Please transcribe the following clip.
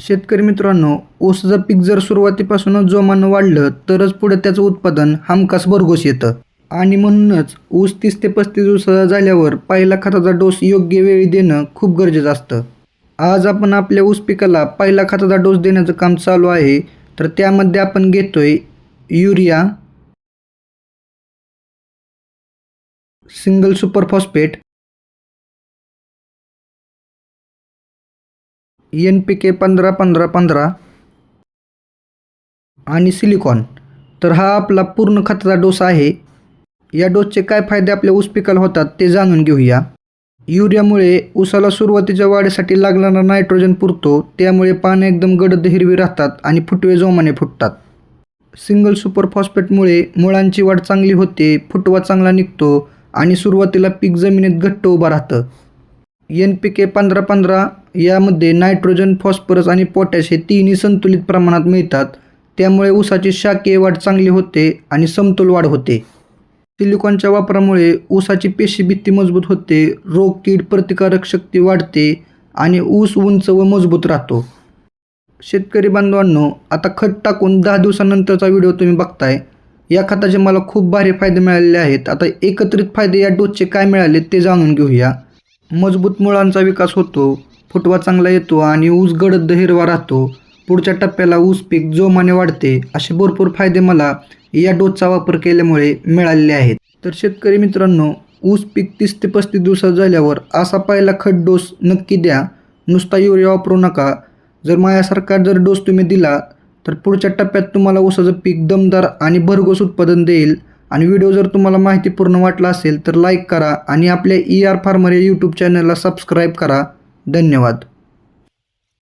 शेतकरी मित्रांनो ऊसाचं पीक जर सुरुवातीपासूनच जोमानं वाढलं तरच पुढे त्याचं उत्पादन हमखास भरघोस येतं. आणि म्हणूनच ऊस तीस ते पस्तीस दिवसाचा झाल्यावर पहिला खताचा डोस योग्य वेळी देणं खूप गरजेचं असतं. आज आपण आपल्या ऊस पिकाला पहिला खताचा डोस देण्याचं काम चालू आहे तर त्यामध्ये आपण घेतोय urea single super phosphate N P K पंधरा पंधरा पंधरा आणि सिलिकॉन. तर हा आपला पूर्ण खताचा डोस आहे. या डोसचे काय फायदे आपल्या ऊस पिकाला होतात ते जाणून घेऊया. युरियामुळे ऊसाला सुरुवातीच्या वाढीसाठी लागणारा नायट्रोजन पुरतो त्यामुळे पाने एकदम गडद हिरवी राहतात आणि फुटवे जोमाने फुटतात. सिंगल सुपर फॉस्फेटमुळे मुळांची वाढ चांगली होते फुटवा चांगला निघतो आणि सुरुवातीला पीक जमिनीत घट्ट उभं राहतं. एन पी के पंधरा पंधरा यामध्ये नायट्रोजन फॉस्फरस आणि पोटॅश हे तिन्ही संतुलित प्रमाणात मिळतात. त्यामुळे ऊसाची शाकीय वाढ चांगली होते आणि समतोल वाढ होते. सिलिकॉनच्या वापरामुळे ऊसाची पेशी भित्ती मजबूत होते रोग कीड प्रतिकारक शक्ती वाढते आणि ऊस उंच व मजबूत राहतो. शेतकरी बांधवांनो आता खत टाकून दहा दिवसानंतरचा व्हिडिओ तुम्ही बघताय. या खताचे मला खूप भारी फायदे मिळालेले आहेत. आता एकत्रित फायदे या डोसचे काय मिळाले ते जाणून घेऊया. मजबूत मुळांचा विकास होतो फुटवा चांगला येतो आणि ऊस गडद हिरवा राहतो. पुढच्या टप्प्याला ऊस पीक जोमाने वाढते असे भरपूर फायदे मला या डोसचा वापर केल्यामुळे मिळालेले आहेत. तर शेतकरी मित्रांनो ऊस पीक तीस ते पस्तीस दिवसात झाल्यावर असा पहिला खत डोस नक्की द्या. नुसता युरिया वापरू नका. जर माझ्यासारखा जर डोस तुम्ही दिला तर पुढच्या टप्प्यात तुम्हाला ऊसाचं पीक दमदार आणि भरघोस उत्पादन देईल. आणि व्हिडिओ जर तुम्हाला माहितीपूर्ण वाटला असेल तर लाईक करा आणि आपल्या ई आर फार्मर या यूट्यूब चॅनलला सबस्क्राईब करा. धन्यवाद.